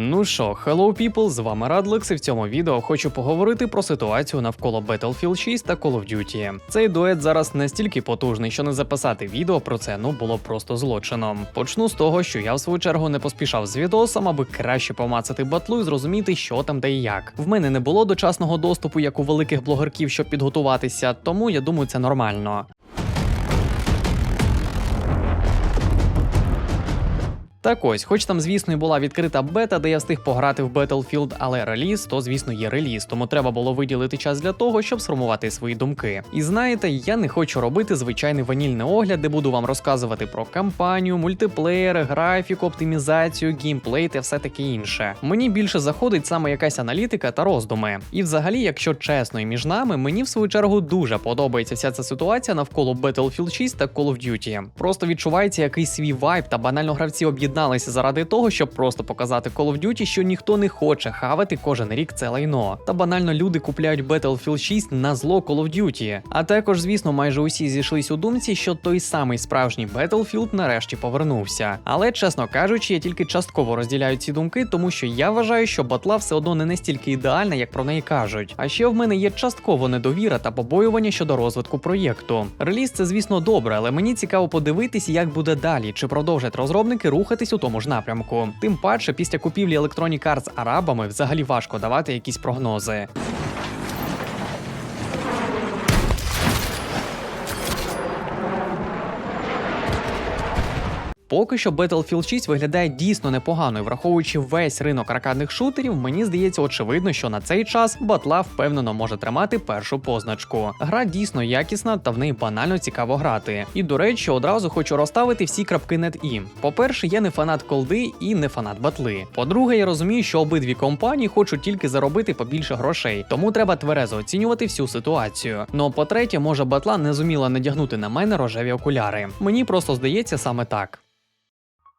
Ну що, hello people, з вами Радлекс, і в цьому відео хочу поговорити про ситуацію навколо Battlefield 6 та Call of Duty. Цей дует зараз настільки потужний, що не записати відео про це ну було просто злочином. Почну з того, що я в свою чергу не поспішав з відосом, аби краще помацати батлу і зрозуміти, що там де і як. В мене не було дочасного доступу, як у великих блогерків, щоб підготуватися, тому я думаю, це нормально. Так ось, хоч там, звісно, і була відкрита бета, де я встиг пограти в Battlefield, але реліз, то звісно є реліз, тому треба було виділити час для того, щоб сформувати свої думки. І знаєте, я не хочу робити звичайний ванільний огляд, де буду вам розказувати про кампанію, мультиплеєр, графіку, оптимізацію, геймплей та все таке інше. Мені більше заходить саме якась аналітика та роздуми. І взагалі, якщо чесно і між нами, мені в свою чергу дуже подобається вся ця ситуація навколо Battlefield 6 та Call of Duty. Просто відчувається якийсь свій вайб та банально гравці об'єдналися заради того, щоб просто показати Call of Duty, що ніхто не хоче хавати кожен рік це лайно. Та банально люди купляють Battlefield 6 на зло Call of Duty. А також, звісно, майже усі зійшлись у думці, що той самий справжній Battlefield нарешті повернувся. Але, чесно кажучи, я тільки частково розділяю ці думки, тому що я вважаю, що батла все одно не настільки ідеальна, як про неї кажуть. А ще в мене є частково недовіра та побоювання щодо розвитку проєкту. Реліз це, звісно, добре, але мені цікаво подивитись, як буде далі, чи продовжать розробники рухатись у тому ж напрямку. Тим паче, після купівлі Electronic Arts арабами взагалі важко давати якісь прогнози. Поки що Battlefield 6 виглядає дійсно непогано, і враховуючи весь ринок аркадних шутерів, мені здається очевидно, що на цей час батла впевнено може тримати першу позначку. Гра дійсно якісна та в неї банально цікаво грати. І до речі, одразу хочу розставити всі крапки над і. По-перше, я не фанат колди і не фанат батли. По-друге, я розумію, що обидві компанії хочуть тільки заробити побільше грошей, тому треба тверезо оцінювати всю ситуацію. Ну по-третє, може батла не зуміла надягнути на мене рожеві окуляри. Мені просто здається саме так.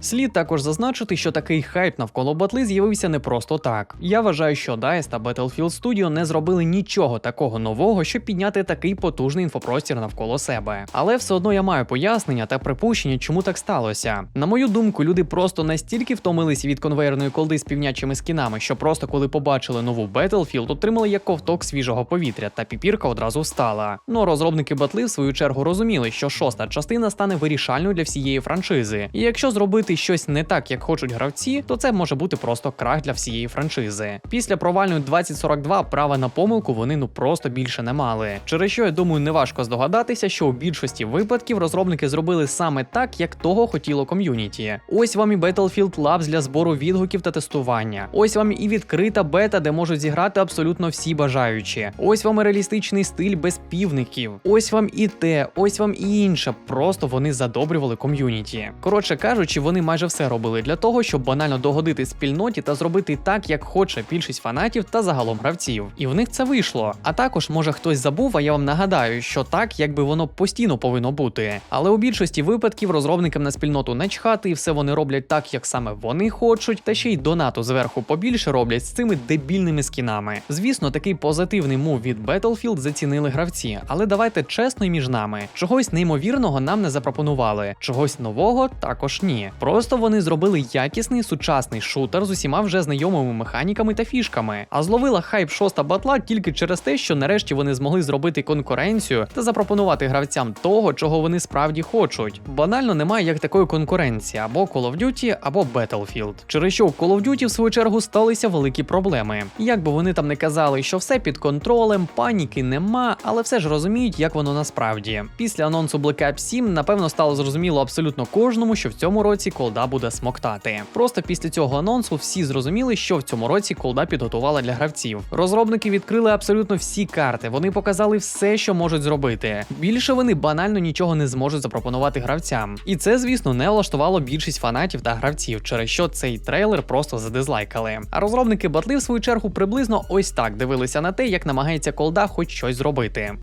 Слід також зазначити, що такий хайп навколо батли з'явився не просто так. Я вважаю, що DICE та Battlefield Studio не зробили нічого такого нового, щоб підняти такий потужний інфопростір навколо себе. Але все одно я маю пояснення та припущення, чому так сталося. На мою думку, люди просто настільки втомилися від конвейерної колди з півнячими скінами, що просто коли побачили нову Battlefield, отримали як ковток свіжого повітря, та піпірка одразу встала. Ну розробники батли в свою чергу розуміли, що шоста частина стане вирішальною для всієї франшизи. І якщо зробити щось не так, як хочуть гравці, то це може бути просто крах для всієї франшизи. Після провальної 2042 права на помилку вони ну просто більше не мали. Через що я думаю, неважко здогадатися, що у більшості випадків розробники зробили саме так, як того хотіло ком'юніті. Ось вам і Battlefield Labs для збору відгуків та тестування. Ось вам і відкрита бета, де можуть зіграти абсолютно всі бажаючі. Ось вам і реалістичний стиль без півників. Ось вам і те, ось вам і інше. Просто вони задобрювали ком'юніті. Коротше кажучи, вони майже все робили для того, щоб банально догодити спільноті та зробити так, як хоче більшість фанатів та загалом гравців. І в них це вийшло. А також, може, хтось забув, а я вам нагадаю, що так, якби воно постійно повинно бути. Але у більшості випадків розробникам на спільноту не чхати, і все вони роблять так, як саме вони хочуть, та ще й донату зверху побільше роблять з цими дебільними скінами. Звісно, такий позитивний мув від Battlefield зацінили гравці, але давайте чесно і між нами. Чогось неймовірного нам не запропонували, чогось нового також ні. Просто вони зробили якісний сучасний шутер з усіма вже знайомими механіками та фішками. А зловила хайп шоста батла тільки через те, що нарешті вони змогли зробити конкуренцію та запропонувати гравцям того, чого вони справді хочуть. Банально немає як такої конкуренції або Call of Duty, або Battlefield. Через що у Call of Duty в свою чергу сталися великі проблеми. Як би вони там не казали, що все під контролем, паніки нема, але все ж розуміють, як воно насправді. Після анонсу Black Ops 7, напевно, стало зрозуміло абсолютно кожному, що в цьому році колда буде смоктати. Просто після цього анонсу всі зрозуміли, що в цьому році колда підготувала для гравців. Розробники відкрили абсолютно всі карти. Вони показали все, що можуть зробити. Більше вони банально нічого не зможуть запропонувати гравцям. І це, звісно, не влаштувало більшість фанатів та гравців, через що цей трейлер просто задизлайкали. А розробники батли в свою чергу приблизно ось так дивилися на те, як намагається колда хоч щось зробити.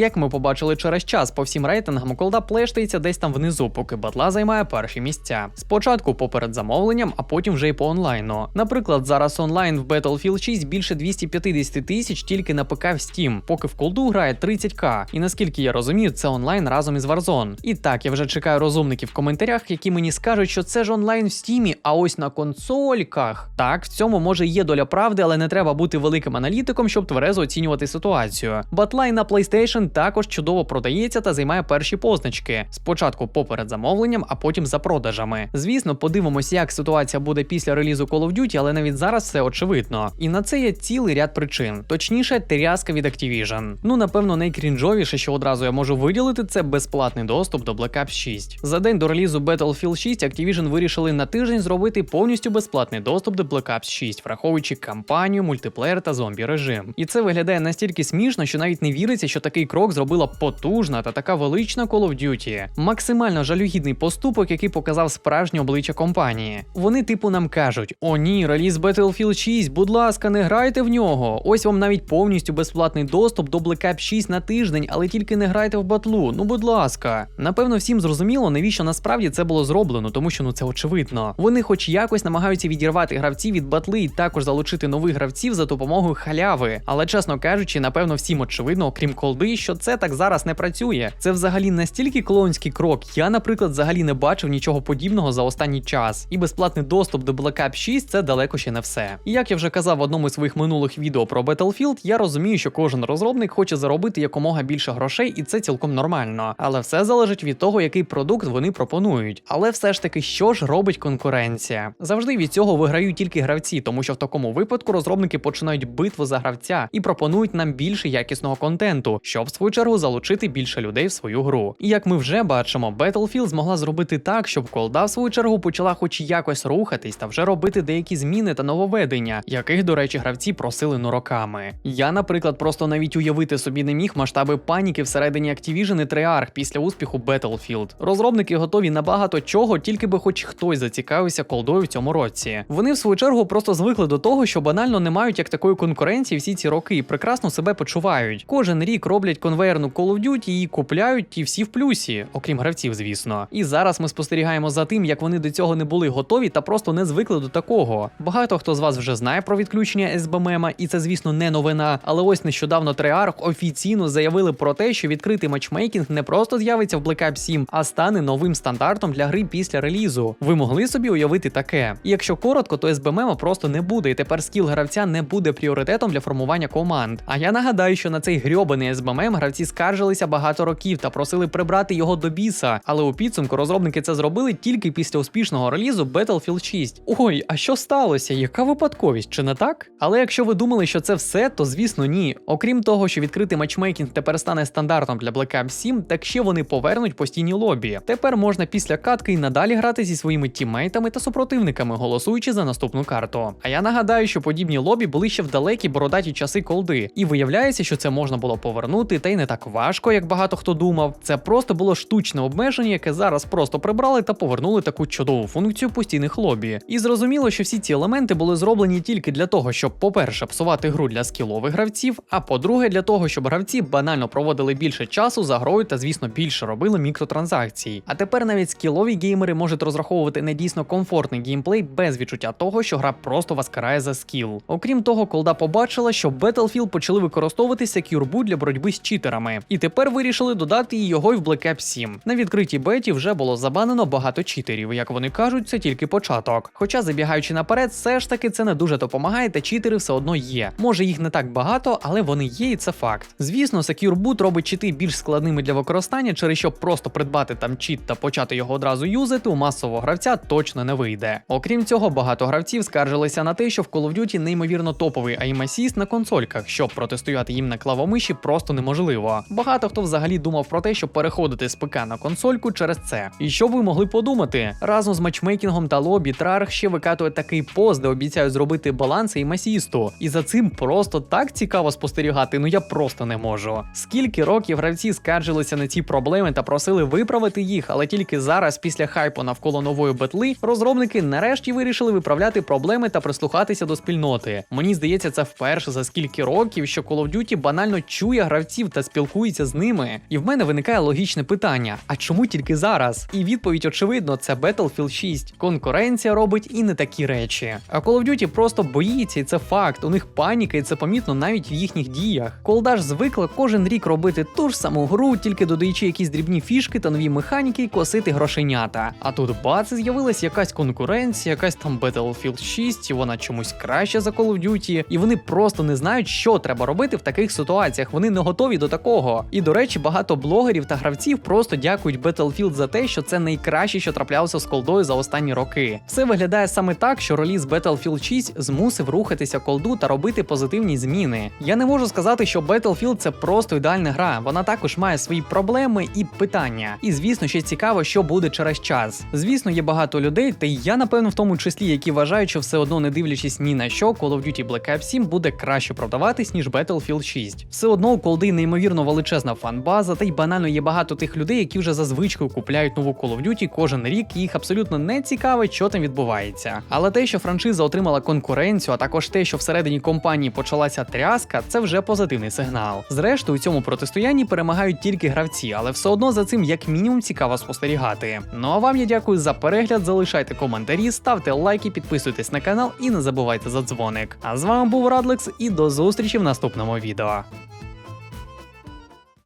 Як ми побачили через час по всім рейтингам, колда плештається десь там внизу, поки батла займає перші місця. Спочатку поперед замовленням, а потім вже й по онлайну. Наприклад, зараз онлайн в Battlefield 6 більше 250 тисяч тільки на ПК в Steam, поки в колду грає 30к. І наскільки я розумію, це онлайн разом із Warzone. І так, я вже чекаю розумників в коментарях, які мені скажуть, що це ж онлайн в Стімі, а ось на консольках. Так, в цьому може є доля правди, але не треба бути великим аналітиком, щоб тверезо оцінювати ситуацію. Батлайн на PlayStation також чудово продається та займає перші позначки. Спочатку поперед замовленням, а потім за продажами. Звісно, подивимося, як ситуація буде після релізу Call of Duty, але навіть зараз все очевидно. І на це є цілий ряд причин, точніше, тряска від Activision. Ну, напевно, найкрінжовіше, що одразу я можу виділити, це безплатний доступ до Black Ops 6. За день до релізу Battlefield 6 Activision вирішили на тиждень зробити повністю безплатний доступ до Black Ops 6, враховуючи кампанію, мультиплеєр та зомбі режим. І це виглядає настільки смішно, що навіть не віриться, що такий крок зробила потужна та така велична Call of Duty. Максимально жалюгідний поступок, який показав справжнє обличчя компанії. Вони, типу, нам кажуть: о ні, реліз Battlefield 6, будь ласка, не грайте в нього. Ось вам навіть повністю безплатний доступ до Black Ops 6 на тиждень, але тільки не грайте в батлу. Ну будь ласка. Напевно, всім зрозуміло, навіщо насправді це було зроблено, тому що ну це очевидно. Вони, хоч якось, намагаються відірвати гравців від батли і також залучити нових гравців за допомогою халяви. Але чесно кажучи, напевно, всім очевидно, окрім колди, що це так зараз не працює. Це взагалі настільки клоунський крок. Я, наприклад, взагалі не бачив нічого подібного за останній час. І безплатний доступ до Black Ops 6 це далеко ще не все. І як я вже казав в одному з своїх минулих відео про Battlefield, я розумію, що кожен розробник хоче заробити якомога більше грошей, і це цілком нормально. Але все залежить від того, який продукт вони пропонують. Але все ж таки, що ж робить конкуренція? Завжди від цього виграють тільки гравці, тому що в такому випадку розробники починають битву за гравця і пропонують нам більше якісного контенту, щоб в свою чергу залучити більше людей в свою гру. І як ми вже бачимо, Battlefield змогла зробити так, щоб колда в свою чергу почала хоч якось рухатись та вже робити деякі зміни та нововведення, яких, до речі, гравці просили ну роками. Я, наприклад, просто навіть уявити собі не міг масштаби паніки всередині Activision і Treyarch після успіху Battlefield. Розробники готові на багато чого, тільки би хоч хтось зацікавився колдою в цьому році. Вони в свою чергу просто звикли до того, що банально не мають як такої конкуренції всі ці роки і прекрасно себе почувають. Кожен рік роблять конвейерну Call of Duty і купляють і всі в плюсі, окрім гравців, звісно. І зараз ми спостерігаємо за тим, як вони до цього не були готові та просто не звикли до такого. Багато хто з вас вже знає про відключення СБМ, і це, звісно, не новина. Але ось нещодавно Treyarch офіційно заявили про те, що відкритий матчмейкінг не просто з'явиться в Black Ops 7, а стане новим стандартом для гри після релізу. Ви могли собі уявити таке? І якщо коротко, то СБМ просто не буде, і тепер скіл гравця не буде пріоритетом для формування команд. А я нагадаю, що на цей грьобаний СБМ гравці скаржилися багато років та просили прибрати його до біса. Але у підсумку розробники це зробили тільки після успішного релізу Battlefield 6. Ой, а що сталося? Яка випадковість, чи не так? Але якщо ви думали, що це все, то звісно ні. Окрім того, що відкритий матчмейкінг тепер стане стандартом для Black Ops 7, так ще вони повернуть постійні лобі. Тепер можна після катки і надалі грати зі своїми тіммейтами та супротивниками, голосуючи за наступну карту. А я нагадаю, що подібні лобі були ще в далекі бородаті часи колди, і виявляється, що це можна було повернути, та й не так важко, як багато хто думав. Це просто було штучне обмеження, яке зараз просто прибрали та повернули таку чудову функцію постійних лобі. І зрозуміло, що всі ці елементи були зроблені тільки для того, щоб, по-перше, псувати гру для скілових гравців, а по-друге, для того, щоб гравці банально проводили більше часу за грою та, звісно, більше робили мікротранзакцій. А тепер навіть скілові геймери можуть розраховувати на дійсно комфортний геймплей без відчуття того, що гра просто вас карає за скіл. Окрім того, колда побачила, що Battlefield почали використовувати Boot для боротьби з читерами, і тепер вирішили додати його й в Black Ops 7. На відкритій беті вже було забанено багато читерів. Як вони кажуть, це тільки початок. Хоча, забігаючи наперед, все ж таки це не дуже допомагає, та читери все одно є. Може їх не так багато, але вони є, і це факт. Звісно, Secure Boot робить чити більш складними для використання, через що просто придбати там чіт та почати його одразу юзати у масового гравця точно не вийде. Окрім цього, багато гравців скаржилися на те, що в Call of Duty неймовірно топовий aim assist на консольках, щоб протистояти їм на клавомиші просто неможливо. Багато хто взагалі думав про те, щоб переходити з ПК на консольку через це. І що ви могли подумати? Разом з матчмейкінгом та лобі Treyarch ще викатує такий пост, де обіцяють зробити баланс і масісту. І за цим просто так цікаво спостерігати, ну я просто не можу. Скільки років гравці скаржилися на ці проблеми та просили виправити їх, але тільки зараз, після хайпу навколо нової бетли, розробники нарешті вирішили виправляти проблеми та прислухатися до спільноти. Мені здається, це вперше за скільки років, що Call of Duty банально чує гравців та спілкується з ними. І в мене виникає логічне питання: а чому тільки зараз? І відповідь очевидно, це Battlefield 6. Конкуренція робить і не такі речі. А Call of Duty просто боїться, і це факт. У них паніка, і це помітно навіть в їхніх діях. Колдаш звикла кожен рік робити ту ж саму гру, тільки додаючи якісь дрібні фішки та нові механіки і косити грошенята. А тут бац, з'явилась якась конкуренція, якась там Battlefield 6, і вона чомусь краще за Call of Duty, і вони просто не знають, що треба робити в таких ситуаціях. Вони не готові до такого. І до речі, багато блогерів та гравців просто дякують Battlefield за те, що це найкраще, що траплялося з колдою за останні роки. Все виглядає саме так, що реліз Battlefield 6 змусив рухатися колду та робити позитивні зміни. Я не можу сказати, що Battlefield це просто ідеальна гра. Вона також має свої проблеми і питання. І звісно, ще цікаво, що буде через час. Звісно, є багато людей, та й я напевно в тому числі, які вважають, що все одно не дивлячись ні на що, Call of Duty Black Ops 7 буде краще продаватись, ніж Battlefield 6. Все одно у колди неймовірно величезна фанбаза, та й банально є багато тих людей, які вже за купляють нову Call of Duty кожен рік, і їх абсолютно не цікавить, що там відбувається. Але те, що франшиза отримала конкуренцію, а також те, що всередині компанії почалася тряска, це вже позитивний сигнал. Зрештою, у цьому протистоянні перемагають тільки гравці, але все одно за цим як мінімум цікаво спостерігати. Ну а вам я дякую за перегляд. Залишайте коментарі, ставте лайки, підписуйтесь на канал і не забувайте за дзвоник. А з вами був Радлекс і до зустрічі в наступному відео.